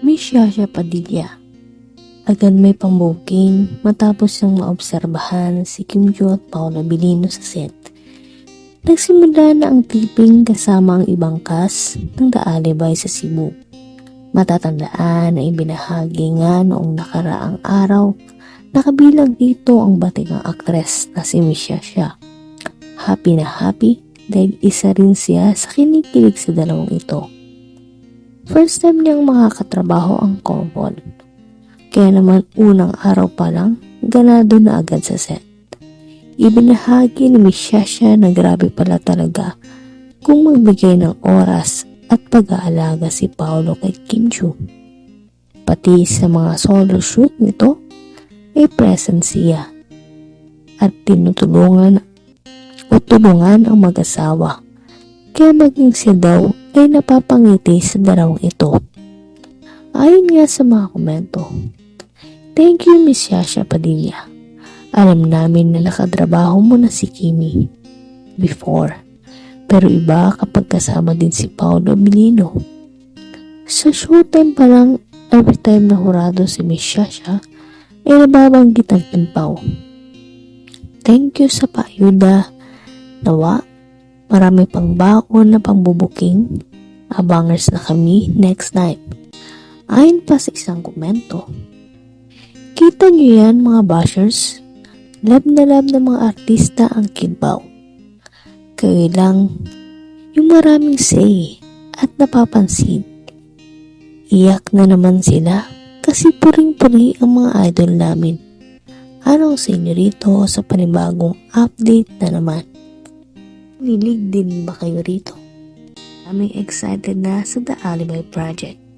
Miss Yasha Padilla. Agad may pambuking matapos niyang maobserbahan si Kim Joo at Paula Bilino sa set. Nagsimula na ang tiping kasama ang ibang cast ng The Alibay sa Cebu. Matatandaan na ibinahagi nga noong nakaraang araw nakabilang dito ang batikang aktres na si Miss Yasha. Happy na happy dahil isa rin siya sa kinikilig sa dalawang ito. First time niyang makakatrabaho ang couple. Kaya naman unang araw pa lang, ganado na agad sa set. Ibinahagi ni Miss Shasha na grabe pala talaga kung magbigay ng oras at pag-aalaga si Paolo kay Kim Joo. Pati sa mga solo shoot nito, ay present siya at tinutulungan o tulungan ang mag-asawa. Kaya maging siya daw ay napapangiti sa dalawang ito. Ayon nga sa mga komento, Thank you Miss Yasha Padilla. Alam namin na nakatrabaho mo na si Kimi before. Pero iba kapag kasama din si Paolo Bilino. Sa showtime pa lang, every time na hurado si Miss Yasha, ay nababanggit ang timpaw. Thank you sa paayuda. Nawa, marami pang baon na pangbubuking. Abangers na kami next time. Ayon pa sa isang komento, Kita nyo yan mga bashers? Love na love ng mga artista ang kibaw. Kayo lang yung maraming say at napapansin. Iyak na naman sila kasi puring-puri ang mga idol namin. Anong sa inyo rito sa panibagong update na naman? Nilig din ba kayo rito? Aming excited na sa The Alibay Project.